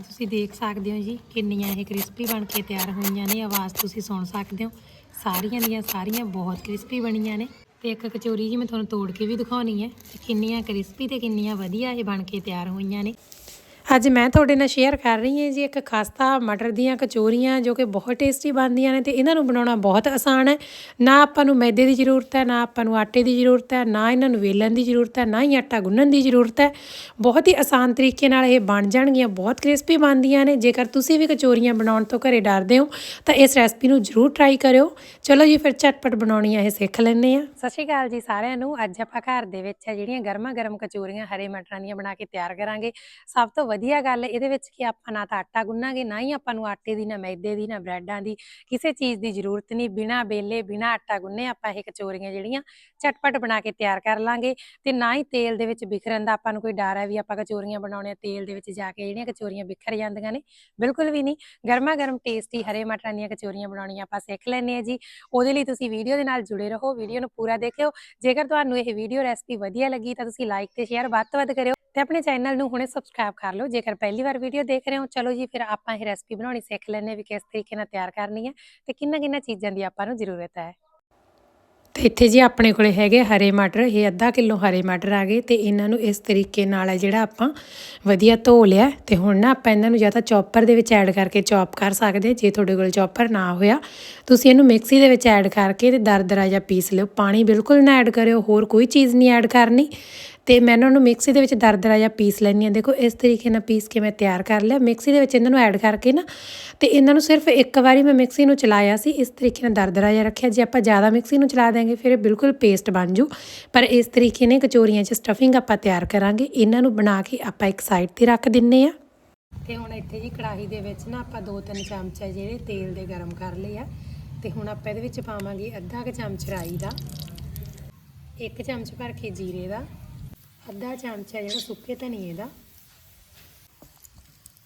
ਤੁਸੀਂ ਦੇਖ ਸਕਦੇ ਹੋ ਜੀ, ਕਿੰਨੀਆਂ ਇਹ ਕ੍ਰਿਸਪੀ ਬਣ ਕੇ ਤਿਆਰ ਹੋਈਆਂ ਨੇ। ਆਵਾਜ਼ ਤੁਸੀਂ ਸੁਣ ਸਕਦੇ ਹੋ। ਸਾਰੀਆਂ ਦੀਆਂ ਸਾਰੀਆਂ ਬਹੁਤ ਕ੍ਰਿਸਪੀ ਬਣੀਆਂ ਨੇ। ਤੇ ਇੱਕ ਕਚੋਰੀ ਜੀ ਮੈਂ ਤੁਹਾਨੂੰ ਤੋੜ ਕੇ ਵੀ ਦਿਖਾਉਣੀ ਹੈ ਤੇ ਕਿੰਨੀਆਂ ਕ੍ਰਿਸਪੀ ਤੇ ਕਿੰਨੀਆਂ ਵਧੀਆ ਇਹ ਬਣ ਕੇ ਤਿਆਰ ਹੋਈਆਂ ਨੇ। ਅੱਜ ਮੈਂ ਤੁਹਾਡੇ ਨਾਲ ਸ਼ੇਅਰ ਕਰ ਰਹੀ ਹਾਂ ਜੀ ਇੱਕ ਖਾਸਤਾ ਮਟਰ ਦੀਆਂ ਕਚੋਰੀਆਂ ਜੋ ਕਿ ਬਹੁਤ ਟੇਸਟੀ ਬਣਦੀਆਂ ਨੇ ਤੇ ਇਹਨਾਂ ਨੂੰ ਬਣਾਉਣਾ ਬਹੁਤ ਆਸਾਨ ਹੈ। ਨਾ ਆਪਾਂ ਨੂੰ ਮੈਦੇ ਦੀ ਜ਼ਰੂਰਤ ਹੈ, ਨਾ ਆਪਾਂ ਨੂੰ ਆਟੇ ਦੀ ਜ਼ਰੂਰਤ ਹੈ, ਨਾ ਇਹਨਾਂ ਨੂੰ ਵੇਲਣ ਦੀ ਜ਼ਰੂਰਤ ਹੈ, ਨਾ ਹੀ ਆਟਾ ਗੁੰਨਣ ਦੀ ਜ਼ਰੂਰਤ ਹੈ। ਬਹੁਤ ਹੀ ਆਸਾਨ ਤਰੀਕੇ ਨਾਲ ਇਹ ਬਣ ਜਾਣਗੀਆਂ, ਬਹੁਤ ਕ੍ਰਿਸਪੀ ਬਣਦੀਆਂ ਨੇ। ਜੇਕਰ ਤੁਸੀਂ ਵੀ ਕਚੋਰੀਆਂ ਬਣਾਉਣ ਤੋਂ ਘਰੇ ਡਰਦੇ ਹੋ, ਤਾਂ ਇਸ ਰੈਸਪੀ ਨੂੰ ਜ਼ਰੂਰ ਟਰਾਈ ਕਰਿਓ। ਚਲੋ ਜੀ, ਫਿਰ ਝਟਪਟ ਬਣਾਉਣੀਆਂ ਇਹ ਸਿੱਖ ਲੈਂਦੇ ਆ ਸਤਿ ਸ਼੍ਰੀ ਅਕਾਲ ਜੀ ਸਾਰਿਆਂ ਨੂੰ। ਅੱਜ ਆਪਾਂ ਘਰ ਦੇ ਵਿੱਚ ਜਿਹੜੀਆਂ ਗਰਮਾ ਗਰਮ ਕਚੋਰੀਆਂ ਹਰੇ ਮਟਰਾਂ ਦੀਆਂ ਬਣਾ ਕੇ ਤਿਆਰ ਕਰਾਂਗੇ। ਸਭ ਤੋਂ ਵਧੀਆ ਗੱਲ ਇਹਦੇ ਵਿੱਚ ਕਿ ਆਪਾਂ ਨਾ ਤਾਂ ਆਟਾ ਗੁੰਨਾਂਗੇ, ਨਾ ਹੀ ਆਪਾਂ ਨੂੰ ਆਟੇ ਦੀ, ਨਾ ਮੈਦੇ ਦੀ, ਨਾ ਬ੍ਰੈਡਾਂ ਦੀ, ਕਿਸੇ ਚੀਜ਼ ਦੀ ਜ਼ਰੂਰਤ ਨਹੀਂ। ਬਿਨਾ ਬੇਲੇ, ਬਿਨਾ ਆਟਾ ਗੁੰਨੇ ਆਪਾਂ ਇਹ ਕਚੋਰੀਆਂ ਜਿਹੜੀਆਂ ਝਟਪਟ ਬਣਾ ਕੇ ਤਿਆਰ ਕਰ ਲਾਂਗੇ ਤੇ ਨਾ ਹੀ ਤੇਲ ਦੇ ਵਿੱਚ ਬਿਖਰਨ ਦਾ ਆਪਾਂ ਨੂੰ ਕੋਈ ਡਰ ਹੈ ਵੀ ਆਪਾਂ ਕਚੋਰੀਆਂ ਬਣਾਉਣੇ ਆ, ਤੇਲ ਦੇ ਵਿੱਚ ਜਾ ਕੇ ਜਿਹੜੀਆਂ ਕਚੋਰੀਆਂ ਬਿਖਰ ਜਾਂਦੀਆਂ ਨੇ। ਬਿਲਕੁਲ ਵੀ ਨਹੀਂ। ਗਰਮਾ ਗਰਮ ਟੇਸਟੀ ਹਰੇ ਮਟਰਾਂ ਦੀਆਂ ਕਚੋਰੀਆਂ ਬਣਾਉਣੀਆਂ ਆਪਾਂ ਸਿੱਖ ਲੈਣੇ ਆ ਜੀ। ਉਹਦੇ ਲਈ ਤੁਸੀਂ ਵੀਡੀਓ ਦੇ ਨਾਲ ਜੁੜੇ ਰਹੋ, ਵੀਡੀਓ ਨੂੰ ਪੂਰਾ ਦੇਖਿਓ। ਜੇਕਰ ਤੁਹਾਨੂੰ ਇਹ ਵੀਡੀਓ ਰੈਸਪੀ ਵਧੀਆ ਲੱਗੀ ਤਾਂ ਤੁਸੀਂ ਲਾਈਕ ਤੇ ਸ਼ੇਅਰ ਵੱਧ ਤੋਂ ਵੱਧ ਕਰਿਓ। ਤੇ ਆਪਣੇ ਚੈਨਲ ਨੂੰ ਹੁਣੇ ਸਬਸਕ੍ਰਾਈਬ ਕਰ ਲਓ। ਜੇਕਰ ਪਹਿਲੀ ਵਾਰ ਵੀਡੀਓ ਦੇਖ ਰਹੇ ਹੋ, ਚਲੋ ਜੀ, ਫਿਰ ਆਪਾਂ ਇਹ ਰੈਸਪੀ ਬਣਾਉਣੀ ਸਿੱਖ ਲੈਣੇ ਵੀ ਕਿਸ ਤਰੀਕੇ ਨਾਲ ਤਿਆਰ ਕਰਨੀ ਹੈ ਤੇ ਕਿੰਨਾ ਕਿੰਨਾ ਚੀਜ਼ਾਂ ਦੀ ਆਪਾਂ ਨੂੰ ਜ਼ਰੂਰਤ ਹੈ। ਤੇ ਇੱਥੇ ਜੀ ਆਪਣੇ ਕੋਲੇ ਹੈਗੇ ਹਰੇ ਮਟਰ। ਇਹ ਅੱਧਾ ਕਿਲੋ ਹਰੇ ਮਟਰ ਆ ਗਏ ਤੇ ਇਹਨਾਂ ਨੂੰ ਇਸ ਤਰੀਕੇ ਨਾਲ ਹੈ ਜਿਹੜਾ ਆਪਾਂ ਵਧੀਆ ਧੋ ਲਿਆ ਤੇ ਹੁਣ ਨਾ ਆਪਾਂ ਇਹਨਾਂ ਨੂੰ ਜਾਂ ਤਾਂ ਚੌਪਰ ਦੇ ਵਿੱਚ ਐਡ ਕਰਕੇ ਚੌਪ ਕਰ ਸਕਦੇ ਜੇ ਤੁਹਾਡੇ ਕੋਲ ਚੌਪਰ ਨਾ ਹੋਇਆ। ਤੁਸੀਂ ਇਹਨੂੰ ਮਿਕਸੀ ਦੇ ਵਿੱਚ ਐਡ ਕਰਕੇ ਤੇ ਦਰਦਰਾ ਜਾਂ ਪੀਸ ਲਿਓ। ਪਾਣੀ ਬਿਲਕੁਲ ਨਾ ਐਡ ਕਰਿਓ, ਹੋਰ ਕੋਈ ਚੀਜ਼ ਨਹੀਂ ਐਡ ਕਰਨੀ। ਤੇ ਮੈਂ ਇਹਨਾਂ ਨੂੰ ਮਿਕਸੀ ਦੇ ਵਿੱਚ ਦਰਦਰਾ ਜਾਂ ਪੀਸ ਲੈਣੀ ਆ ਦੇਖੋ, ਇਸ ਤਰੀਕੇ ਨਾਲ ਪੀਸ ਕੇ ਮੈਂ ਤਿਆਰ ਕਰ ਲਿਆ। ਮਿਕਸੀ ਦੇ ਵਿੱਚ ਇਹਨਾਂ ਨੂੰ ਐਡ ਕਰਕੇ ਨਾ, ਤੇ ਇਹਨਾਂ ਨੂੰ ਸਿਰਫ ਇੱਕ ਵਾਰੀ ਮੈਂ ਮਿਕਸੀ ਨੂੰ ਚਲਾਇਆ ਸੀ। ਇਸ ਤਰੀਕੇ ਨਾਲ ਦਰਦਰਾ ਜਿਹਾ ਰੱਖਿਆ। ਜੇ ਆਪਾਂ ਜ਼ਿਆਦਾ ਮਿਕਸੀ ਨੂੰ ਚਲਾ ਦੇਾਂਗੇ ਫਿਰ ਇਹ ਬਿਲਕੁਲ ਪੇਸਟ ਬਣ ਜੂ। ਪਰ ਇਸ ਤਰੀਕੇ ਨੇ ਕਚੋਰੀਆਂ 'ਚ ਸਟਫਿੰਗ ਆਪਾਂ ਤਿਆਰ ਕਰਾਂਗੇ। ਇਹਨਾਂ ਨੂੰ ਬਣਾ ਕੇ ਆਪਾਂ ਇੱਕ ਸਾਈਡ ਤੇ ਰੱਖ ਦਿੰਨੇ ਆ ਤੇ ਹੁਣ ਇੱਥੇ ਜੀ ਕੜਾਹੀ ਦੇ ਵਿੱਚ ਨਾ ਆਪਾਂ ਦੋ ਤਿੰਨ ਚਮਚ ਜਿਹੜੇ ਤੇਲ ਦੇ ਗਰਮ ਕਰ ਲਏ ਆ। ਤੇ ਹੁਣ ਆਪਾਂ ਇਹਦੇ ਵਿੱਚ ਪਾਵਾਂਗੇ ਅੱਧਾ ਕੁ ਚਮਚ ਰਾਈ ਦਾ, ਇੱਕ ਚਮਚ ਭਰ ਕੇ ਜੀਰੇ ਦਾ ਅੱਧਾ ਚਮਚਾ ਜਿਹੜਾ ਸੁੱਕੇ ਧਨੀਏ ਦਾ।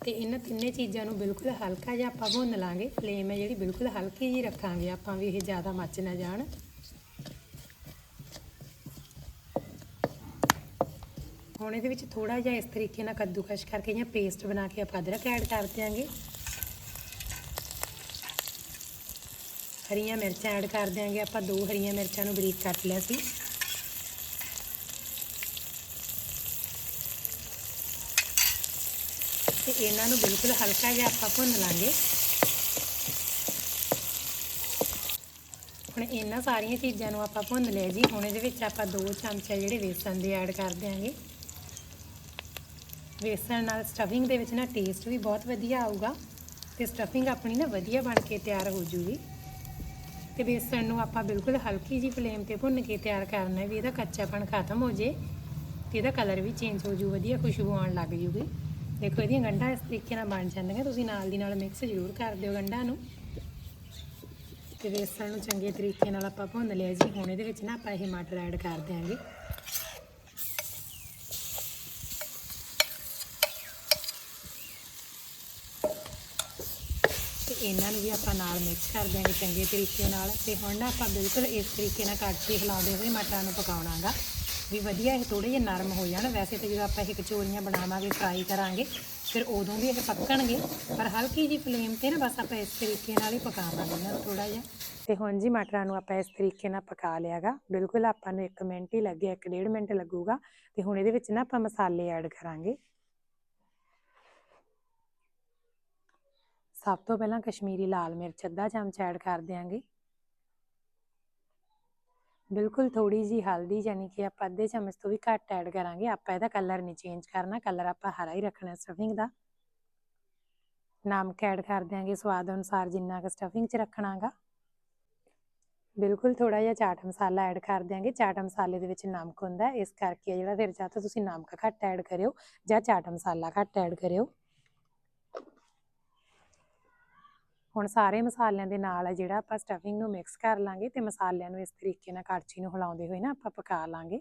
ਤੇ ਇਹਨਾਂ ਤਿੰਨੇ ਚੀਜ਼ਾਂ ਨੂੰ ਬਿਲਕੁਲ ਹਲਕਾ ਜਿਹਾ ਆਪਾਂ ਭੁੰਨ ਲਾਂਗੇ। ਫਲੇਮ ਹੈ ਜਿਹੜੀ ਬਿਲਕੁਲ ਹਲਕੀ ਜੀ ਰੱਖਾਂਗੇ ਆਪਾਂ ਵੀ ਇਹ ਜ਼ਿਆਦਾ ਮੱਚ ਨਾ ਜਾਣ। ਹੁਣ ਇਹਦੇ ਵਿੱਚ ਥੋੜਾ ਜਿਹਾ ਇਸ ਤਰੀਕੇ ਨਾਲ ਕੱਦੂਕਸ਼ ਕਰਕੇ ਜਾਂ ਪੇਸਟ ਬਣਾ ਕੇ ਆਪਾਂ ਅਦਰਕ ਐਡ ਕਰ ਦਿਆਂਗੇ। ਹਰੀਆਂ ਮਿਰਚਾਂ ਐਡ ਕਰ ਦਿਆਂਗੇ ਆਪਾਂ। ਦੋ ਹਰੀਆਂ ਮਿਰਚਾਂ ਨੂੰ ਬਰੀਕ ਕੱਟ ਲਿਆ ਸੀ। ਤੇ ਇਹਨਾਂ ਨੂੰ ਬਿਲਕੁਲ ਹਲਕਾ ਜਿਹਾ ਆਪਾਂ ਭੁੰਨ ਲਾਂਗੇ। ਹੁਣ ਇਹਨਾਂ ਸਾਰੀਆਂ ਚੀਜ਼ਾਂ ਨੂੰ ਆਪਾਂ ਭੁੰਨ ਲਿਆ ਜੀ। ਹੁਣ ਇਹਦੇ ਵਿੱਚ ਆਪਾਂ ਦੋ ਚਮਚੇ ਜਿਹੜੇ ਵੇਸਣ ਦੇ ਐਡ ਕਰ ਦਿਆਂਗੇ। ਵੇਸਣ ਨਾਲ ਸਟਫਿੰਗ ਦੇ ਵਿੱਚ ਨਾ ਟੇਸਟ ਵੀ ਬਹੁਤ ਵਧੀਆ ਆਊਗਾ। ਤੇ ਸਟਫਿੰਗ ਆਪਣੀ ਨਾ ਵਧੀਆ ਬਣ ਕੇ ਤਿਆਰ ਹੋ ਜੂਗੀ। ਤੇ ਵੇਸਣ ਨੂੰ ਆਪਾਂ ਬਿਲਕੁਲ ਹਲਕੀ ਜੀ ਫਲੇਮ ਤੇ ਭੁੰਨ ਕੇ ਤਿਆਰ ਕਰਨਾ ਹੈ ਵੀ ਇਹਦਾ ਕੱਚਾਪਣ ਖਤਮ ਹੋ ਜੇ। ਤੇ ਇਹਦਾ ਕਲਰ ਵੀ ਚੇਂਜ ਹੋ ਜੂ, ਵਧੀਆ ਖੁਸ਼ਬੂ ਆਉਣ ਲੱਗ ਜੂਗੀ। ਦੇਖੋ, ਇਹਦੀਆਂ ਗੰਢਾਂ ਇਸ ਤਰੀਕੇ ਨਾਲ ਬਣ ਜਾਂਦੀਆਂ। ਤੁਸੀਂ ਨਾਲ ਦੀ ਨਾਲ ਮਿਕਸ ਜ਼ਰੂਰ ਕਰ ਦਿਓ ਗੰਢਾਂ ਨੂੰ। ਤੇ ਵੇਸਣ ਨੂੰ ਚੰਗੇ ਤਰੀਕੇ ਨਾਲ ਆਪਾਂ ਭੁੰਨ ਲਿਆ ਜੀ। ਹੁਣ ਇਹਦੇ ਵਿੱਚ ਨਾ ਆਪਾਂ ਇਹ ਮਟਰ ਐਡ ਕਰ ਦਿਆਂਗੇ। ਤੇ ਇਹਨਾਂ ਨੂੰ ਵੀ ਆਪਾਂ ਨਾਲ ਮਿਕਸ ਕਰ ਦਿਆਂਗੇ ਚੰਗੇ ਤਰੀਕੇ ਨਾਲ। ਤੇ ਹੁਣ ਨਾ ਆਪਾਂ ਬਿਲਕੁਲ ਇਸ ਤਰੀਕੇ ਨਾਲ ਕੱਟ ਕੇ ਹਿਲਾਉਂਦੇ ਹੋਏ ਮਟਰਾਂ ਨੂੰ ਪਕਾਉਣਾਗਾ। ਵੀ ਵਧੀਆ ਇਹ ਥੋੜੇ ਜਿਹੇ ਨਰਮ ਹੋ ਜਾਣ। ਵੈਸੇ ਤਾਂ ਜਦੋਂ ਆਪਾਂ ਇਹ ਕਚੋਰੀਆਂ ਬਣਾਵਾਂਗੇ ਫਰਾਈ ਕਰਾਂਗੇ, ਫਿਰ ਉਦੋਂ ਵੀ ਇਹ ਪੱਕਣਗੇ। ਪਰ ਹਲਕੀ ਜੀ ਫਲੇਮ ਤੇ ਨਾ ਬਸ ਆਪਾਂ ਇਸ ਤਰੀਕੇ ਨਾਲ ਹੀ ਪਕਾਵਾਂਗੇ ਨਾ ਨੂੰ ਥੋੜਾ ਜਿਹਾ। ਤੇ ਹੁਣ ਜੀ ਮਟਰਾਂ ਨੂੰ ਆਪਾਂ ਇਸ ਤਰੀਕੇ ਨਾਲ ਪਕਾ ਲਿਆਗਾ। ਬਿਲਕੁਲ ਆਪਾਂ ਨੂੰ 1 ਮਿੰਟ ਹੀ ਲੱਗਿਆ 1.5 ਮਿੰਟ ਲੱਗੂਗਾ। ਤੇ ਹੁਣ ਇਹਦੇ ਵਿੱਚ ਨਾ ਆਪਾਂ ਮਸਾਲੇ ਐਡ ਕਰਾਂਗੇ। ਸਭ ਤੋਂ ਪਹਿਲਾਂ ਕਸ਼ਮੀਰੀ ਲਾਲ ਮਿਰਚ, ਅੱਧਾ ਚਮਚ ਐਡ ਕਰ ਦਿਆਂਗੇ। ਬਿਲਕੁਲ ਥੋੜੀ ਜੀ ਹਲਦੀ ਯਾਨੀ ਕਿ ਆਪਾਂ ਅੱਧੇ ਚਮਚ ਤੋਂ ਵੀ ਘੱਟ ਐਡ ਕਰਾਂਗੇ। ਆਪਾਂ ਇਹਦਾ ਕਲਰ ਨਹੀਂ ਚੇਂਜ ਕਰਨਾ, ਕਲਰ ਆਪਾਂ ਹਰਾ ਹੀ ਰੱਖਣਾ ਸਟਫਿੰਗ ਦਾ। ਨਮਕ ਐਡ ਕਰ ਦਿਆਂਗੇ ਸਵਾਦ ਅਨੁਸਾਰ ਜਿੰਨਾ ਕੁ ਸਟਫਿੰਗ 'ਚ ਰੱਖਣਾਗਾ। ਬਿਲਕੁਲ ਥੋੜਾ ਜਿਹਾ ਚਾਟ ਮਸਾਲਾ ਐਡ ਕਰ ਦਿਆਂਗੇ। ਚਾਟ ਮਸਾਲੇ ਦੇ ਵਿੱਚ ਨਮਕ ਹੁੰਦਾ ਇਸ ਕਰਕੇ ਜਿਹੜਾ ਫਿਰ ਜਾਂ ਤਾਂ ਤੁਸੀਂ ਨਮਕ ਘੱਟ ਐਡ ਕਰਿਓ ਜਾਂ ਚਾਟ ਮਸਾਲਾ ਘੱਟ ਐਡ ਕਰਿਓ। ਹੁਣ ਸਾਰੇ ਮਸਾਲਿਆਂ ਦੇ ਨਾਲ ਹੈ ਜਿਹੜਾ ਆਪਾਂ ਸਟਫਿੰਗ ਨੂੰ ਮਿਕਸ ਕਰ ਲਾਂਗੇ ਤੇ ਮਸਾਲਿਆਂ ਨੂੰ ਇਸ ਤਰੀਕੇ ਨਾਲ ਕੜਛੀ ਨੂੰ ਹਿਲਾਉਂਦੇ ਹੋਏ ਨਾ ਆਪਾਂ ਪਕਾ ਲਾਂਗੇ।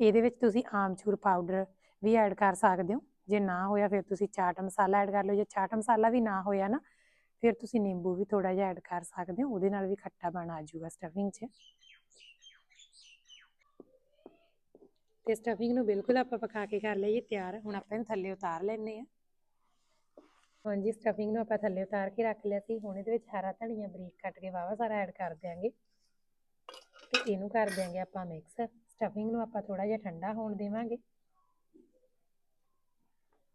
ਇਹਦੇ ਵਿੱਚ ਤੁਸੀਂ ਆਮਚੂਰ ਪਾਊਡਰ ਵੀ ਐਡ ਕਰ ਸਕਦੇ ਹੋ। ਜੇ ਨਾ ਹੋਇਆ ਫਿਰ ਤੁਸੀਂ ਚਾਟ ਮਸਾਲਾ ਐਡ ਕਰ ਲਓ। ਜੇ ਚਾਟ ਮਸਾਲਾ ਵੀ ਨਾ ਹੋਇਆ ਨਾ, ਫਿਰ ਤੁਸੀਂ ਨਿੰਬੂ ਵੀ ਥੋੜਾ ਜਿਹਾ ਐਡ ਕਰ ਸਕਦੇ ਹੋ। ਉਹਦੇ ਨਾਲ ਵੀ ਖੱਟਾ ਬਣ ਆ ਜਾਊਗਾ ਸਟਫਿੰਗ 'ਚ। ਤੇ ਸਟਫਿੰਗ ਨੂੰ ਬਿਲਕੁਲ ਆਪਾਂ ਪਕਾ ਕੇ ਕਰ ਲਈਏ ਤਿਆਰ। ਹੁਣ ਆਪਾਂ ਇਹਨੂੰ ਥੱਲੇ ਉਤਾਰ ਲੈਣੇ ਆ ਹਾਂਜੀ ਸਟਫਿੰਗ ਨੂੰ ਆਪਾਂ ਥੱਲੇ ਉਤਾਰ ਕੇ ਰੱਖ ਲਿਆ ਸੀ। ਹੁਣ ਇਹਦੇ ਵਿੱਚ ਹਰਾ ਧਨੀਆ ਬਰੀਕ ਕੱਟ ਕੇ ਵਾਵਾ ਸਾਰਾ ਐਡ ਕਰ ਦਿਆਂਗੇ। ਤੇ ਇਹਨੂੰ ਕਰ ਦਿਆਂਗੇ ਆਪਾਂ ਮਿਕਸ ਸਟਫਿੰਗ ਨੂੰ ਆਪਾਂ ਥੋੜਾ ਜਿਹਾ ਠੰਡਾ ਹੋਣ ਦੇਵਾਂਗੇ।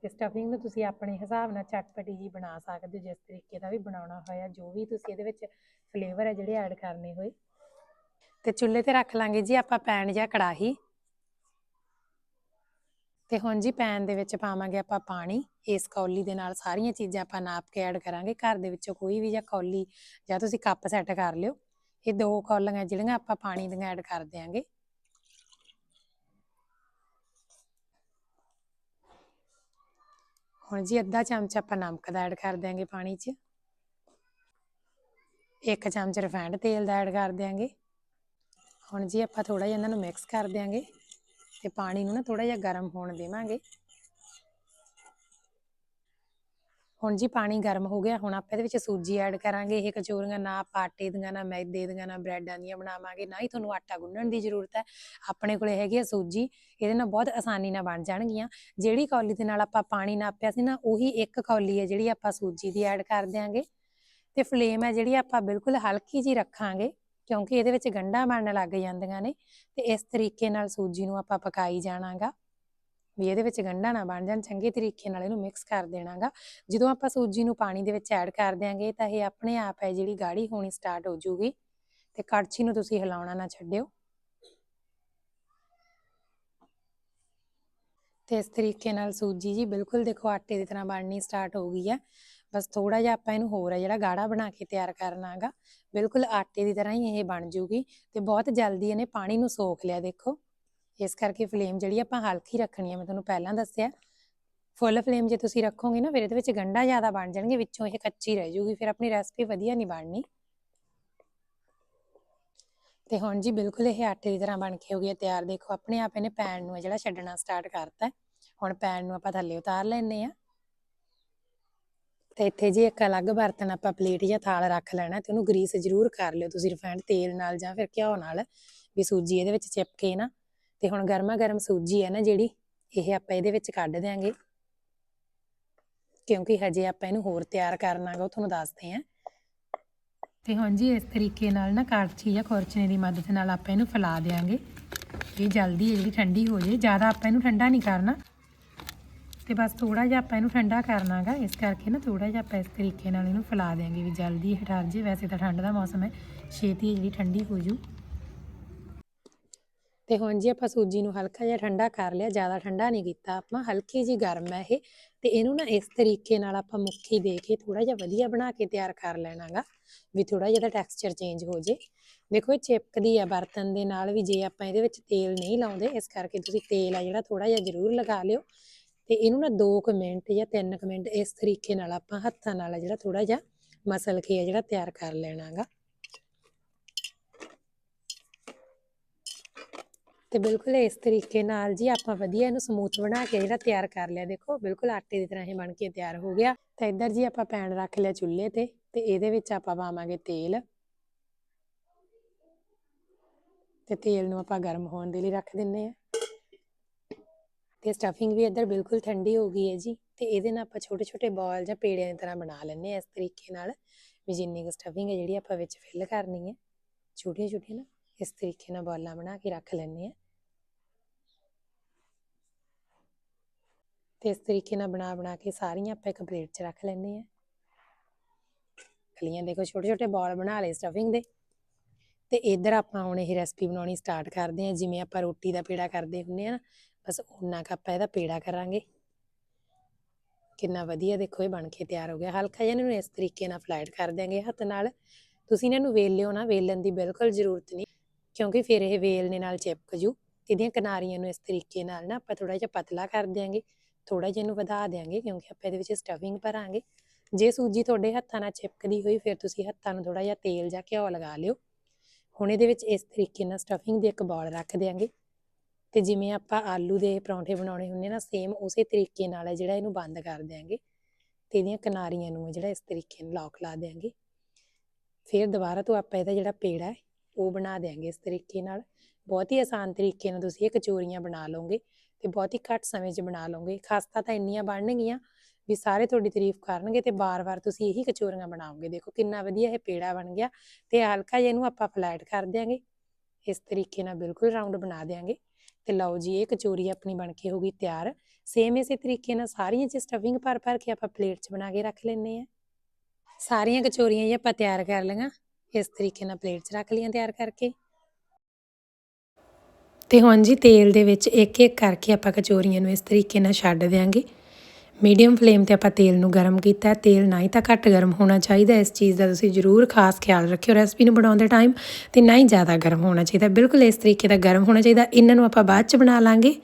ਤੇ ਸਟਫਿੰਗ ਨੂੰ ਤੁਸੀਂ ਆਪਣੇ ਹਿਸਾਬ ਨਾਲ ਚਟਪਟੀ ਜੀ ਬਣਾ ਸਕਦੇ ਹੋ, ਜਿਸ ਤਰੀਕੇ ਦਾ ਵੀ ਬਣਾਉਣਾ ਹੋਇਆ। ਜੋ ਵੀ ਤੁਸੀਂ ਇਹਦੇ ਵਿੱਚ ਫਲੇਵਰ ਹੈ ਜਿਹੜੇ ਐਡ ਕਰਨੇ ਹੋਏ। ਤੇ ਚੁੱਲ੍ਹੇ ਤੇ ਰੱਖ ਲਾਂਗੇ ਜੀ ਆਪਾਂ ਪੈਨ ਜਾਂ ਕੜਾਹੀ। ਤੇ ਹੁਣ ਜੀ ਪੈਨ ਦੇ ਵਿੱਚ ਪਾਵਾਂਗੇ ਆਪਾਂ ਪਾਣੀ, ਇਸ ਕੌਲੀ ਦੇ ਨਾਲ ਸਾਰੀਆਂ ਚੀਜ਼ਾਂ ਆਪਾਂ ਨਾਪ ਕੇ ਐਡ ਕਰਾਂਗੇ। ਘਰ ਦੇ ਵਿੱਚੋਂ ਕੋਈ ਵੀ ਜਾਂ ਕੌਲੀ ਜਾਂ ਤੁਸੀਂ ਕੱਪ ਸੈੱਟ ਕਰ ਲਿਓ। ਇਹ ਦੋ ਕੌਲੀਆਂ ਜਿਹੜੀਆਂ ਆਪਾਂ ਪਾਣੀ ਦੀਆਂ ਐਡ ਕਰ ਦਿਆਂਗੇ। ਹੁਣ ਜੀ ਅੱਧਾ ਚਮਚ ਆਪਾਂ ਨਮਕ ਦਾ ਐਡ ਕਰ ਦਿਆਂਗੇ ਪਾਣੀ 'ਚ। ਇੱਕ ਚਮਚ ਰਿਫਾਈਂਡ ਤੇਲ ਦਾ ਐਡ ਕਰ ਦਿਆਂਗੇ। ਹੁਣ ਜੀ ਆਪਾਂ ਥੋੜਾ ਜਿਹਾ ਇਹਨਾਂ ਨੂੰ ਮਿਕਸ ਕਰ ਦਿਆਂਗੇ। ਤੇ ਪਾਣੀ ਨੂੰ ਨਾ ਥੋੜਾ ਜਿਹਾ ਗਰਮ ਹੋਣ ਦੇਵਾਂਗੇ। ਹੁਣ ਜੀ ਪਾਣੀ ਗਰਮ ਹੋ ਗਿਆ, ਹੁਣ ਆਪਾਂ ਇਹਦੇ ਵਿੱਚ ਸੂਜੀ ਐਡ ਕਰਾਂਗੇ। ਇਹ ਕਚੋਰੀਆਂ ਨਾ ਆਪਾਂ ਆਟੇ ਦੀਆਂ, ਨਾ ਮੈਦੇ ਦੀਆਂ, ਨਾ ਬ੍ਰੈਡਾਂ ਦੀਆਂ ਬਣਾਵਾਂਗੇ। ਨਾ ਹੀ ਤੁਹਾਨੂੰ ਆਟਾ ਗੁੰਨਣ ਦੀ ਜ਼ਰੂਰਤ ਹੈ। ਆਪਣੇ ਕੋਲੇ ਹੈਗੀ ਆ ਸੂਜੀ, ਇਹਦੇ ਨਾਲ ਬਹੁਤ ਆਸਾਨੀ ਨਾਲ ਬਣ ਜਾਣਗੀਆਂ। ਜਿਹੜੀ ਕੌਲੀ ਦੇ ਨਾਲ ਆਪਾਂ ਪਾਣੀ ਨਾਪਿਆ ਸੀ ਨਾ, ਉਹੀ ਇੱਕ ਕੌਲੀ ਹੈ ਜਿਹੜੀ ਆਪਾਂ ਸੂਜੀ ਦੀ ਐਡ ਕਰ ਦਿਆਂਗੇ। ਤੇ ਫਲੇਮ ਹੈ ਜਿਹੜੀ ਆਪਾਂ ਬਿਲਕੁਲ ਹਲਕੀ ਜੀ ਰੱਖਾਂਗੇ। ਕਿਉਂਕਿ ਇਹਦੇ ਵਿੱਚ ਗੰਢਾਂ ਬਣਨ ਲੱਗ ਜਾਂਦੀਆਂ ਨੇ ਤੇ ਇਸ ਤਰੀਕੇ ਨਾਲ ਸੂਜੀ ਨੂੰ ਆਪਾਂ ਪਕਾਈ ਜਾਣਾਗਾ, ਵੀ ਇਹਦੇ ਵਿੱਚ ਗੰਢਾਂ ਨਾ ਬਣ ਜਾਣ, ਚੰਗੇ ਤਰੀਕੇ ਨਾਲ ਇਹਨੂੰ ਮਿਕਸ ਕਰ ਦੇਣਾਗਾ। ਜਦੋਂ ਆਪਾਂ ਸੂਜੀ ਨੂੰ ਪਾਣੀ ਦੇ ਵਿੱਚ ਐਡ ਕਰ ਦਿਆਂਗੇ ਤਾਂ ਇਹ ਆਪਣੇ ਆਪ ਹੈ ਜਿਹੜੀ ਗਾੜੀ ਹੋਣੀ ਸਟਾਰਟ ਹੋ ਜੂਗੀ ਤੇ ਕੜਛੀ ਨੂੰ ਤੁਸੀਂ ਹਿਲਾਉਣਾ ਨਾ ਛੱਡਿਓ। ਤੇ ਇਸ ਤਰੀਕੇ ਨਾਲ ਸੂਜੀ ਜੀ ਬਿਲਕੁਲ ਦੇਖੋ ਆਟੇ ਦੀ ਤਰ੍ਹਾਂ ਬਣਨੀ ਸਟਾਰਟ ਹੋ ਗਈ ਹੈ। ਬਸ ਥੋੜਾ ਜਿਹਾ ਆਪਾਂ ਇਹਨੂੰ ਹੋਰ ਹੈ ਜਿਹੜਾ ਗਾੜਾ ਬਣਾ ਕੇ ਤਿਆਰ ਕਰਨਾਗਾ ਬਿਲਕੁਲ ਆਟੇ ਦੀ ਤਰ੍ਹਾਂ ਹੀ ਇਹ ਬਣ ਜੂਗੀ ਤੇ ਬਹੁਤ ਜਲਦੀ ਇਹਨੇ ਪਾਣੀ ਨੂੰ ਸੋਖ ਲਿਆ ਦੇਖੋ। ਇਸ ਕਰਕੇ ਫਲੇਮ ਜਿਹੜੀ ਆਪਾਂ ਹਲਕੀ ਰੱਖਣੀ ਹੈ ਮੈਂ ਤੁਹਾਨੂੰ ਪਹਿਲਾਂ ਦੱਸਿਆ। ਫੁੱਲ ਫਲੇਮ ਜੇ ਤੁਸੀਂ ਰੱਖੋਗੇ ਨਾ, ਫਿਰ ਇਹਦੇ ਵਿੱਚ ਗੰਢਾ ਜ਼ਿਆਦਾ ਬਣ ਜਾਣਗੇ, ਵਿੱਚੋਂ ਇਹ ਕੱਚੀ ਰਹਿ ਜੂਗੀ, ਫਿਰ ਆਪਣੀ ਰੈਸਪੀ ਵਧੀਆ ਨਹੀਂ ਬਣਨੀ। ਤੇ ਹੁਣ ਜੀ ਬਿਲਕੁਲ ਇਹ ਆਟੇ ਦੀ ਤਰ੍ਹਾਂ ਬਣ ਕੇ ਹੋ ਗਈ ਤਿਆਰ। ਦੇਖੋ, ਆਪਣੇ ਆਪ ਇਹਨੇ ਪੈਨ ਨੂੰ ਜਿਹੜਾ ਛੱਡਣਾ ਸਟਾਰਟ ਕਰਤਾ। ਹੁਣ ਪੈਨ ਨੂੰ ਆਪਾਂ ਥੱਲੇ ਉਤਾਰ ਲੈਣੇ ਆ। ਤੇ ਇੱਥੇ ਜੀ ਇੱਕ ਅਲੱਗ ਬਰਤਨ ਆਪਾਂ ਪਲੇਟ ਜਾਂ ਥਾਲ ਰੱਖ ਲੈਣਾ ਤੇ ਉਹਨੂੰ ਗਰੀਸ ਜ਼ਰੂਰ ਕਰ ਲਿਓ ਤੁਸੀਂ ਰਿਫਾਈਂਡ ਤੇਲ ਨਾਲ ਜਾਂ ਫਿਰ ਘਿਓ ਨਾਲ ਵੀ ਸੂਜੀ ਇਹਦੇ ਵਿੱਚ ਚਿਪਕੇ ਨਾ ਤੇ ਹੁਣ ਗਰਮਾ ਗਰਮ ਸੂਜੀ ਹੈ ਨਾ ਜਿਹੜੀ, ਇਹ ਆਪਾਂ ਇਹਦੇ ਵਿੱਚ ਕੱਢ ਦਿਆਂਗੇ। ਕਿਉਂਕਿ ਹਜੇ ਆਪਾਂ ਇਹਨੂੰ ਹੋਰ ਤਿਆਰ ਕਰਨਾਗਾ ਉਹ ਤੁਹਾਨੂੰ ਦੱਸਦੇ ਆਂ ਤੇ ਹੁਣ ਜੀ ਇਸ ਤਰੀਕੇ ਨਾਲ ਨਾ ਕੜਛੀ ਜਾਂ ਖੁਰਚਣੇ ਦੀ ਮਦਦ ਨਾਲ ਆਪਾਂ ਇਹਨੂੰ ਫੈਲਾ ਦੇਾਂਗੇ ਇਹ ਜਲਦੀ ਜਿਹੜੀ ਠੰਡੀ ਹੋ ਜੇ ਜ਼ਿਆਦਾ ਆਪਾਂ ਇਹਨੂੰ ਠੰਡਾ ਨਹੀਂ ਕਰਨਾ। ਤੇ ਬਸ ਥੋੜਾ ਜਿਹਾ ਆਪਾਂ ਇਹਨੂੰ ਠੰਡਾ ਕਰਨਾਗਾ। ਇਸ ਕਰਕੇ ਨਾ ਥੋੜਾ ਜਿਹਾ ਆਪਾਂ ਇਸ ਤਰੀਕੇ ਨਾਲ ਇਹਨੂੰ ਫੈਲਾ ਦੇਾਂਗੇ ਵੀ ਜਲਦੀ ਇਹ ਜੇ। ਵੈਸੇ ਤਾਂ ਠੰਡ ਦਾ ਮੌਸਮ ਹੈ। ਛੇਤੀ ਜਿਹੜੀ ਠੰਡੀ ਹੋ ਜੂ। ਤੇ ਹੁਣ ਜੀ ਆਪਾਂ ਸੂਜੀ ਨੂੰ ਹਲਕਾ ਜਿਹਾ ਠੰਡਾ ਕਰ ਲਿਆ। ਜ਼ਿਆਦਾ ਠੰਡਾ ਨਹੀਂ ਕੀਤਾ ਆਪਾਂ। ਹਲਕੀ ਜੀ ਗਰਮ ਹੈ ਇਹ। ਤੇ ਇਹਨੂੰ ਨਾ ਇਸ ਤਰੀਕੇ ਨਾਲ ਆਪਾਂ ਮੁੱਖੀ ਦੇ ਕੇ ਥੋੜਾ ਜਿਹਾ ਵਧੀਆ ਬਣਾ ਕੇ ਤਿਆਰ ਕਰ ਲੈਣਾਗਾ। ਵੀ ਥੋੜਾ ਜਿਹਾ ਦਾ ਟੈਕਸਚਰ ਚੇਂਜ ਹੋ ਜੇ। ਦੇਖੋ ਇਹ ਚਿਪਕਦੀ ਆ ਬਰਤਨ ਦੇ ਨਾਲ ਵੀ। ਜੇ ਆਪਾਂ ਇਹਦੇ ਵਿੱਚ ਤੇਲ ਨਹੀਂ ਲਾਉਂਦੇ, ਇਸ ਕਰਕੇ ਤੁਸੀਂ ਤੇਲ ਆ ਜਿਹੜਾ ਥੋੜਾ ਜਿਹਾ ਜ਼ਰੂਰ ਲਗਾ ਲਿਓ। ਤੇ ਇਹਨੂੰ ਨਾ 2 ਕੁ ਮਿੰਟ ਜਾਂ 3 ਕੁ ਮਿੰਟ ਇਸ ਤਰੀਕੇ ਨਾਲ ਆਪਾਂ ਹੱਥਾਂ ਨਾਲ ਜਿਹੜਾ ਥੋੜਾ ਜਿਹਾ ਮਸਲ ਕੇ ਆ ਜਿਹੜਾ ਤਿਆਰ ਕਰ ਲੈਣਾਗਾ। ਤੇ ਬਿਲਕੁਲ ਇਸ ਤਰੀਕੇ ਨਾਲ ਜੀ ਆਪਾਂ ਵਧੀਆ ਇਹਨੂੰ ਸਮੂਥ ਬਣਾ ਕੇ ਜਿਹੜਾ ਤਿਆਰ ਕਰ ਲਿਆ। ਦੇਖੋ ਬਿਲਕੁਲ ਆਟੇ ਦੀ ਤਰ੍ਹਾਂ ਇਹ ਬਣ ਕੇ ਤਿਆਰ ਹੋ ਗਿਆ। ਤਾਂ ਇੱਧਰ ਜੀ ਆਪਾਂ ਪੈਨ ਰੱਖ ਲਿਆ ਚੁੱਲ੍ਹੇ ਤੇ ਤੇ ਇਹਦੇ ਵਿੱਚ ਆਪਾਂ ਪਾਵਾਂਗੇ ਤੇਲ। ਤੇ ਤੇਲ ਨੂੰ ਆਪਾਂ ਗਰਮ ਹੋਣ ਦੇ ਲਈ ਰੱਖ ਦਿੰਨੇ ਆ। ਤੇ ਸਟਫਿੰਗ ਵੀ ਇੱਧਰ ਬਿਲਕੁਲ ਠੰਡੀ ਹੋ ਗਈ ਹੈ ਜੀ, ਤੇ ਇਹਦੇ ਨਾਲ ਆਪਾਂ ਛੋਟੇ ਛੋਟੇ ਬਾਲ ਜਾਂ ਪੇੜਿਆਂ ਦੀ ਤਰ੍ਹਾਂ ਬਣਾ ਲੈਂਦੇ ਆ ਇਸ ਤਰੀਕੇ ਨਾਲ, ਵੀ ਜਿੰਨੀ ਕੁ ਸਟਫਿੰਗ ਹੈ ਜਿਹੜੀ ਆਪਾਂ ਵਿੱਚ ਫਿਲ ਕਰਨੀ ਹੈ ਛੋਟੀਆਂ ਛੋਟੀਆਂ ਨਾ ਇਸ ਤਰੀਕੇ ਨਾਲ ਬਾਲਾਂ ਬਣਾ ਕੇ ਰੱਖ ਲੈਂਦੇ ਆ ਤੇ ਇਸ ਤਰੀਕੇ ਨਾਲ ਬਣਾ ਬਣਾ ਕੇ ਸਾਰੀਆਂ ਆਪਾਂ ਇੱਕ ਪਲੇਟ 'ਚ ਰੱਖ ਲੈਂਦੇ ਆ ਕਲੀਆਂ ਦੇਖੋ ਛੋਟੇ ਛੋਟੇ ਬਾਲ ਬਣਾ ਲਏ ਸਟਫਿੰਗ ਦੇ, ਤੇ ਇਧਰ ਆਪਾਂ ਹੁਣ ਇਹ ਰੈਸਪੀ ਬਣਾਉਣੀ ਸਟਾਰਟ ਕਰਦੇ ਹਾਂ, ਜਿਵੇਂ ਆਪਾਂ ਰੋਟੀ ਦਾ ਪੇੜਾ ਕਰਦੇ ਹੁੰਦੇ ਆ ਨਾ ਬਸ ਉਨਾ ਕੁ ਆਪਾਂ ਇਹਦਾ ਪੇੜਾ ਕਰਾਂਗੇ। ਕਿੰਨਾ ਵਧੀਆ ਦੇਖੋ ਇਹ ਬਣ ਕੇ ਤਿਆਰ ਹੋ ਗਿਆ। ਹਲਕਾ ਜਿਹਾ ਇਹਨੂੰ ਇਸ ਤਰੀਕੇ ਨਾਲ ਫਲਾਈਟ ਕਰ ਦਿਆਂਗੇ ਹੱਥ ਨਾਲ। ਤੁਸੀਂ ਇਹਨਾਂ ਨੂੰ ਵੇਲ ਲਿਓ ਨਾ, ਵੇਲਣ ਦੀ ਬਿਲਕੁਲ ਜ਼ਰੂਰਤ ਨਹੀਂ, ਕਿਉਂਕਿ ਫਿਰ ਇਹ ਵੇਲਣੇ ਨਾਲ ਚਿਪਕ ਜੂ। ਇਹਦੀਆਂ ਕਿਨਾਰੀਆਂ ਨੂੰ ਇਸ ਤਰੀਕੇ ਨਾਲ ਨਾ ਆਪਾਂ ਥੋੜਾ ਜਿਹਾ ਪਤਲਾ ਕਰ ਦਿਆਂਗੇ। ਥੋੜਾ ਜਿਹਾ ਇਹਨੂੰ ਵਧਾ ਦਿਆਂਗੇ, ਕਿਉਂਕਿ ਆਪਾਂ ਇਹਦੇ ਵਿੱਚ ਸਟਫਿੰਗ ਭਰਾਂਗੇ। ਜੇ ਸੂਜੀ ਤੁਹਾਡੇ ਹੱਥਾਂ ਨਾਲ ਚਿਪਕਦੀ ਹੋਈ, ਫਿਰ ਤੁਸੀਂ ਹੱਥਾਂ ਨੂੰ ਥੋੜਾ ਜਿਹਾ ਤੇਲ ਜਾਂ ਘਿਓ ਲਗਾ ਲਿਓ। ਹੁਣ ਇਹਦੇ ਵਿੱਚ ਇਸ ਤਰੀਕੇ ਨਾਲ ਸਟਫਿੰਗ ਦੀ ਇੱਕ ਬਾਲ ਰੱਖ ਦਿਆਂਗੇ। ਤੇ ਜਿਵੇਂ ਆਪਾਂ ਆਲੂ ਦੇ ਪਰੌਂਠੇ ਬਣਾਉਣੇ ਹੁੰਦੇ ਨਾ ਸੇਮ ਉਸੇ ਤਰੀਕੇ ਨਾਲ ਹੈ ਜਿਹੜਾ ਇਹਨੂੰ ਬੰਦ ਕਰ ਦਿਆਂਗੇ ਤੇ ਇਹਦੀਆਂ ਕਿਨਾਰੀਆਂ ਨੂੰ ਜਿਹੜਾ ਇਸ ਤਰੀਕੇ ਨਾਲ ਲੌਕ ਲਾ ਦਿਆਂਗੇ। ਫਿਰ ਦੁਬਾਰਾ ਤੋਂ ਆਪਾਂ ਇਹਦਾ ਜਿਹੜਾ ਪੇੜਾ ਹੈ, ਉਹ ਬਣਾ ਦਿਆਂਗੇ ਇਸ ਤਰੀਕੇ ਨਾਲ। ਬਹੁਤ ਹੀ ਆਸਾਨ ਤਰੀਕੇ ਨਾਲ ਤੁਸੀਂ ਇਹ ਕਚੋਰੀਆਂ ਬਣਾ ਲਓਗੇ ਤੇ ਬਹੁਤ ਹੀ ਘੱਟ ਸਮੇਂ 'ਚ ਬਣਾ ਲਓਗੇ। ਖਾਸਤਾ ਤਾਂ ਇੰਨੀਆਂ ਬਣਨਗੀਆਂ ਵੀ ਸਾਰੇ ਤੁਹਾਡੀ ਤਾਰੀਫ ਕਰਨਗੇ ਤੇ ਬਾਰ-ਬਾਰ ਤੁਸੀਂ ਇਹੀ ਕਚੋਰੀਆਂ ਬਣਾਓਗੇ। ਦੇਖੋ ਕਿੰਨਾ ਵਧੀਆ ਇਹ ਪੇੜਾ ਬਣ ਗਿਆ ਤੇ ਹਲਕਾ ਜਿਹਾ ਇਹਨੂੰ ਆਪਾਂ ਫਲੈਟ ਕਰ ਦਿਆਂਗੇ। ਇਸ ਤਰੀਕੇ ਨਾਲ ਬਿਲਕੁਲ ਰਾਉਂਡ ਬਣਾ ਦਿਆਂਗੇ। ਤੇ ਲਓ ਜੀ, ਇਹ ਕਚੋਰੀ ਆਪਣੀ ਬਣ ਕੇ ਹੋ ਗਈ ਤਿਆਰ। ਸੇਮ ਇਸੇ ਤਰੀਕੇ ਨਾਲ ਸਾਰੀਆਂ ਚ ਸਟਫਿੰਗ ਭਰ ਭਰ ਕੇ ਆਪਾਂ ਪਲੇਟ 'ਚ ਬਣਾ ਕੇ ਰੱਖ ਲੈਨੇ ਆ ਸਾਰੀਆਂ ਕਚੋਰੀਆਂ ਜੀ ਆਪਾਂ ਤਿਆਰ ਕਰ ਲਈਆਂ, ਇਸ ਤਰੀਕੇ ਨਾਲ ਪਲੇਟ 'ਚ ਰੱਖ ਲਈਆਂ ਤਿਆਰ ਕਰਕੇ। ਤੇ ਹੁਣ ਜੀ ਤੇਲ ਦੇ ਵਿੱਚ ਇੱਕ ਇੱਕ ਕਰਕੇ ਆਪਾਂ ਕਚੋਰੀਆਂ ਨੂੰ ਇਸ ਤਰੀਕੇ ਨਾਲ ਛੱਡ ਦਿਆਂਗੇ। ਮੀਡੀਅਮ ਫਲੇਮ ਤੇ ਆਪਾਂ ਤੇਲ ਨੂੰ ਗਰਮ ਕੀਤਾ ਹੈ। ਤੇਲ ਨਾ ਹੀ ਤਾਂ ਘੱਟ ਗਰਮ ਹੋਣਾ ਚਾਹੀਦਾ ਇਸ ਚੀਜ਼ ਦਾ ਤੁਸੀਂ ਜ਼ਰੂਰ ਖਾਸ ਖਿਆਲ ਰੱਖਿਓ ਰੈਸਪੀ ਨੂੰ ਬਣਾਉਂਦੇ ਟਾਈਮ ਤੇ ਨਾ ਹੀ ਜ਼ਿਆਦਾ ਗਰਮ ਹੋਣਾ ਚਾਹੀਦਾ। ਬਿਲਕੁਲ ਇਸ ਤਰੀਕੇ ਦਾ ਗਰਮ ਹੋਣਾ ਚਾਹੀਦਾ। ਇਹਨਾਂ ਨੂੰ ਆਪਾਂ ਬਾਅਦ ਚ ਬਣਾ ਲਾਂਗੇ।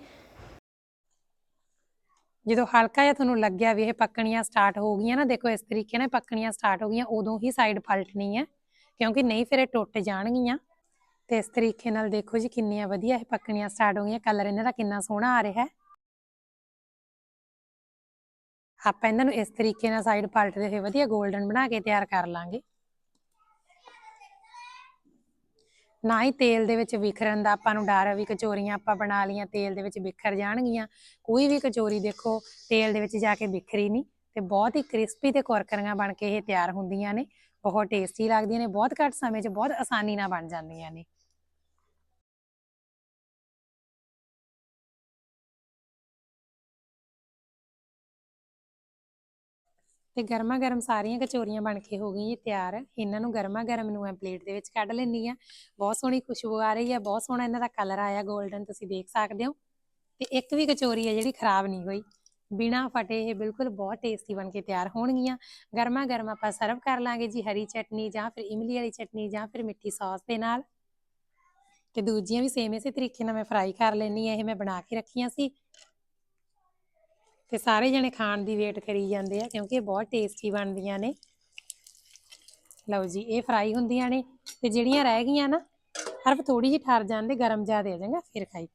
ਜਦੋਂ ਹਲਕਾ ਜਿਹਾ ਤੁਹਾਨੂੰ ਲੱਗਿਆ ਵੀ ਇਹ ਪੱਕਣੀਆਂ ਸਟਾਰਟ ਹੋ ਗਈਆਂ ਨਾ, ਦੇਖੋ ਇਸ ਤਰੀਕੇ ਨਾਲ ਪੱਕਣੀਆਂ ਸਟਾਰਟ ਹੋ ਗਈਆਂ, ਉਦੋਂ ਹੀ ਸਾਈਡ ਪਲਟਣੀ ਹੈ। ਕਿਉਂਕਿ ਨਹੀਂ ਫਿਰ ਇਹ ਟੁੱਟ ਜਾਣਗੀਆਂ। ਤੇ ਇਸ ਤਰੀਕੇ ਨਾਲ ਦੇਖੋ ਜੀ ਕਿੰਨੀਆਂ ਵਧੀਆ ਇਹ ਪੱਕਣੀਆਂ ਸਟਾਰਟ ਹੋ ਗਈਆਂ। ਕਲਰ ਇਹਨਾਂ ਦਾ ਕਿੰਨਾ ਸੋਹਣਾ ਆ ਰਿਹਾ ਹੈ। ਆਪਾਂ ਇਹਨਾਂ ਨੂੰ ਇਸ ਤਰੀਕੇ ਨਾਲ ਸਾਈਡ ਪਲਟਦੇ ਹੋਏ ਵਧੀਆ 골ਡਨ ਬਣਾ ਕੇ ਤਿਆਰ ਕਰ ਲਾਂਗੇ। ਨਾ ਹੀ ਤੇਲ ਦੇ ਵਿੱਚ ਵਿਖਰਨ ਦਾ ਆਪਾਂ ਨੂੰ ਡਰ ਹੈ ਵੀ ਕਚੋਰੀਆਂ ਆਪਾਂ ਬਣਾ ਲੀਆਂ ਤੇਲ ਦੇ ਵਿੱਚ ਵਿਖਰ ਜਾਣਗੀਆਂ। ਕੋਈ ਵੀ ਕਚੋਰੀ ਦੇਖੋ, ਤੇਲ ਦੇ ਵਿੱਚ ਜਾ ਕੇ ਵਿਖਰੀ ਨਹੀਂ ਤੇ ਬਹੁਤ ਹੀ ਕ੍ਰਿਸਪੀ ਤੇ ਕੁਰਕਰੀਆਂ ਬਣ ਕੇ ਇਹ ਤਿਆਰ ਹੁੰਦੀਆਂ ਨੇ। ਬਹੁਤ ਟੇਸਟੀ ਲੱਗਦੀਆਂ ਨੇ, ਬਹੁਤ ਘੱਟ ਸਮੇਂ 'ਚ ਬਹੁਤ ਆਸਾਨੀ ਨਾਲ ਬਣ ਜਾਂਦੀਆਂ ਨੇ। ਤੇ ਗਰਮਾ ਗਰਮ ਸਾਰੀਆਂ ਕਚੋਰੀਆਂ ਬਣ ਕੇ ਹੋ ਗਈਆਂ ਤਿਆਰ। ਇਹਨਾਂ ਨੂੰ ਗਰਮਾ ਗਰਮ ਨੂੰ ਮੈਂ ਪਲੇਟ ਦੇ ਵਿੱਚ ਕੱਢ ਲੈਣੀ ਆ ਬਹੁਤ ਸੋਹਣੀ ਖੁਸ਼ਬੂ ਆ ਰਹੀ ਹੈ, ਬਹੁਤ ਸੋਹਣਾ ਇਹਨਾਂ ਦਾ ਕਲਰ ਆਇਆ 골ਡਨ ਤੁਸੀਂ ਦੇਖ ਸਕਦੇ ਹੋ। ਤੇ ਇੱਕ ਵੀ ਕਚੋਰੀ ਹੈ ਜਿਹੜੀ ਖਰਾਬ ਨਹੀਂ ਹੋਈ। ਬਿਨਾ ਫਟੇ ਇਹ ਬਿਲਕੁਲ ਬਹੁਤ ਟੇਸਟੀ ਬਣ ਕੇ ਤਿਆਰ ਹੋਣਗੀਆਂ। ਗਰਮਾ ਗਰਮ ਆਪਾਂ ਸਰਵ ਕਰ ਲਾਂਗੇ ਜੀ ਹਰੀ ਚਟਨੀ ਜਾਂ ਫਿਰ ਇਮਲੀ ਵਾਲੀ ਚਟਨੀ ਜਾਂ ਫਿਰ ਮਿੱਠੀ ਸੌਸ ਦੇ ਨਾਲ। ਤੇ ਦੂਜੀਆਂ ਵੀ ਸੇਮ ਇਸੇ ਤਰੀਕੇ ਨਾਲ ਮੈਂ ਫਰਾਈ ਕਰ ਲੈਣੀ ਆ ਇਹ ਮੈਂ ਬਣਾ ਕੇ ਰੱਖੀਆਂ ਸੀ। ਤੇ ਸਾਰੇ ਜਣੇ ਖਾਣ ਦੀ ਵੇਟ ਕਰੀ ਜਾਂਦੇ ਆ ਕਿਉਂਕਿ ਇਹ ਬਹੁਤ ਟੇਸਟੀ ਬਣਦੀਆਂ ਨੇ। ਲਓ ਜੀ, ਇਹ ਫਰਾਈ ਹੁੰਦੀਆਂ ਨੇ ਤੇ ਜਿਹੜੀਆਂ ਰਹਿ ਗਈਆਂ ਨਾ, ਹਰਫ ਥੋੜੀ ਜਿਹੀ ਠਰ ਜਾਂਦੇ ਗਰਮ ਜ਼ਿਆਦਾ ਹੋ ਜਾਏਗਾ, ਫਿਰ ਖਾਈ।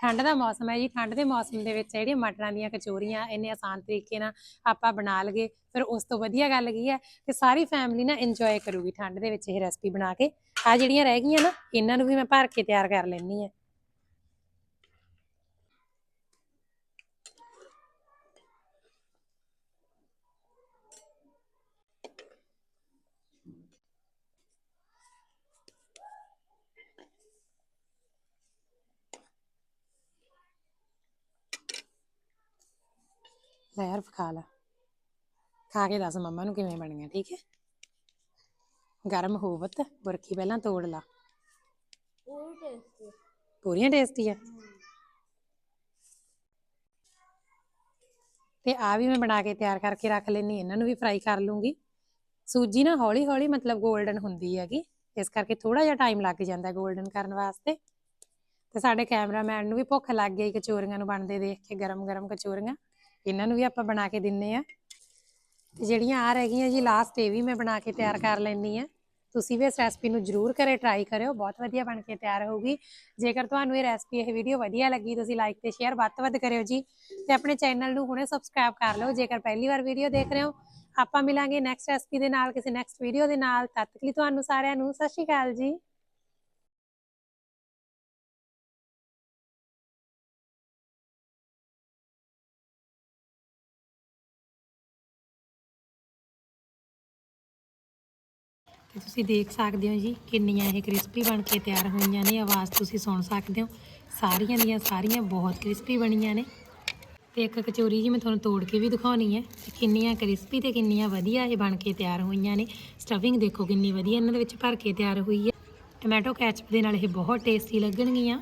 ਠੰਡ ਦਾ ਮੌਸਮ ਹੈ ਜੀ, ਠੰਡ ਦੇ ਮੌਸਮ ਦੇ ਵਿੱਚ ਜਿਹੜੀਆਂ ਮਟਰਾਂ ਦੀਆਂ ਕਚੋਰੀਆਂ, ਇੰਨੇ ਆਸਾਨ ਤਰੀਕੇ ਨਾਲ ਆਪਾਂ ਬਣਾ ਲਗੇ, ਫਿਰ ਉਸ ਤੋਂ ਵਧੀਆ ਗੱਲ ਕੀ ਹੈ ਤੇ ਸਾਰੀ ਫੈਮਿਲੀ ਨਾ ਇੰਜੋਏ ਕਰੂਗੀ ਠੰਡ ਦੇ ਵਿੱਚ ਇਹ ਰੈਸਪੀ ਬਣਾ ਕੇ। ਆ ਜਿਹੜੀਆਂ ਰਹਿ ਗਈਆਂ ਨਾ, ਇਹਨਾਂ ਨੂੰ ਵੀ ਮੈਂ ਭਰ ਕੇ ਤਿਆਰ ਕਰ ਲੈਣੀ ਹੈ। ਲੈ ਯਾਰ ਖਾ ਲੈ। ਖਾ ਕੇ ਦੱਸ ਮੰਮਾ ਨੂੰ ਕਿਵੇਂ ਬਣੀਆਂ ਠੀਕ ਹੈ? ਗਰਮ ਹੋਵਤ ਬੁਰਕੀ ਪਹਿਲਾਂ ਤੋੜ ਲਾ। ਬਹੁਤ ਟੇਸਟੀ ਪੂਰੀਆਂ ਟੇਸਟੀ ਆ? ਤੇ ਆ ਵੀ ਮੈਂ ਬਣਾ ਕੇ ਤਿਆਰ ਕਰਕੇ ਰੱਖ ਲੈਣੀ ਇਹਨਾਂ ਨੂੰ ਵੀ ਫਰਾਈ ਕਰ ਲੂੰਗੀ। ਸੂਜੀ ਨਾ ਹੌਲੀ ਹੌਲੀ ਮਤਲਬ 골ਡਨ ਹੁੰਦੀ ਹੈਗੀ। ਇਸ ਕਰਕੇ ਥੋੜਾ ਜਿਹਾ ਟਾਈਮ ਲੱਗ ਜਾਂਦਾ 골ਡਨ ਕਰਨ ਵਾਸਤੇ। ਤੇ ਸਾਡੇ ਕੈਮਰਾਮੈਨ ਨੂੰ ਵੀ ਭੁੱਖ ਲੱਗ ਗਈ ਕਚੋਰੀਆਂ ਨੂੰ ਬਣਦੇ ਦੇਖ ਕੇ ਗਰਮ ਗਰਮ ਕਚੋਰੀਆਂ। ਇਹਨਾਂ ਨੂੰ ਵੀ ਆਪਾਂ ਬਣਾ ਕੇ ਦਿੰਨੇ ਆ। ਤੇ ਜਿਹੜੀਆਂ ਆ ਰਹਿ ਗਈਆਂ ਜੀ ਲਾਸਟ ਇਹ ਵੀ ਮੈਂ ਬਣਾ ਕੇ ਤਿਆਰ ਕਰ ਲੈਣੀ ਆ। ਤੁਸੀਂ ਵੀ ਇਸ ਰੈਸਪੀ ਨੂੰ ਜਰੂਰ ਕਰੇ ਟਰਾਈ ਕਰਿਓ, ਬਹੁਤ ਵਧੀਆ ਬਣ ਕੇ ਤਿਆਰ ਹੋਊਗੀ। ਜੇਕਰ ਤੁਹਾਨੂੰ ਇਹ ਰੈਸਪੀ ਇਹ ਵੀਡੀਓ ਵਧੀਆ ਲੱਗੀ, ਤੁਸੀਂ ਲਾਈਕ ਤੇ ਸ਼ੇਅਰ ਵੱਧ ਤੋਂ ਵੱਧ ਕਰਿਓ ਜੀ। ਤੇ ਆਪਣੇ ਚੈਨਲ ਨੂੰ ਹੁਣੇ ਸਬਸਕ੍ਰਾਈਬ ਕਰ ਲਓ, ਜੇਕਰ ਪਹਿਲੀ ਵਾਰ ਵੀਡੀਓ ਦੇਖ ਰਹੇ ਹੋ। ਆਪਾਂ ਮਿਲਾਂਗੇ ਨੈਕਸਟ ਰੈਸਪੀ ਦੇ ਨਾਲ, ਕਿਸੇ ਨੈਕਸਟ ਵੀਡੀਓ ਦੇ ਨਾਲ। ਤਦ ਤੱਕ ਲਈ ਤੁਹਾਨੂੰ ਸਾਰਿਆਂ ਨੂੰ ਸਤਿ ਸ਼੍ਰੀ ਅਕਾਲ ਜੀ। ਤੇ ਤੁਸੀਂ ਦੇਖ ਸਕਦੇ ਹੋ ਜੀ ਕਿੰਨੀਆਂ ਇਹ ਕ੍ਰਿਸਪੀ ਬਣ ਕੇ ਤਿਆਰ ਹੋਈਆਂ ਨੇ। ਆਵਾਜ਼ ਤੁਸੀਂ ਸੁਣ ਸਕਦੇ ਹੋ। ਸਾਰੀਆਂ ਦੀਆਂ ਸਾਰੀਆਂ ਬਹੁਤ ਕ੍ਰਿਸਪੀ ਬਣੀਆਂ ਨੇ। ਤੇ ਇੱਕ ਕਚੋਰੀ ਜੀ ਮੈਂ ਤੁਹਾਨੂੰ ਤੋੜ ਕੇ ਵੀ ਦਿਖਾਉਣੀ ਹੈ। ਤੇ ਕਿੰਨੀਆਂ ਕ੍ਰਿਸਪੀ ਤੇ ਕਿੰਨੀਆਂ ਵਧੀਆ ਇਹ ਬਣ ਕੇ ਤਿਆਰ ਹੋਈਆਂ ਨੇ। ਸਟਫਿੰਗ ਦੇਖੋ ਕਿੰਨੀ ਵਧੀਆ ਇਹਨਾਂ ਦੇ ਵਿੱਚ ਭਰ ਕੇ ਤਿਆਰ ਹੋਈ ਹੈ। ਟੋਮੈਟੋ ਕੈਚਪ ਦੇ ਨਾਲ ਇਹ ਬਹੁਤ ਟੇਸਟੀ ਲੱਗਣਗੀਆਂ।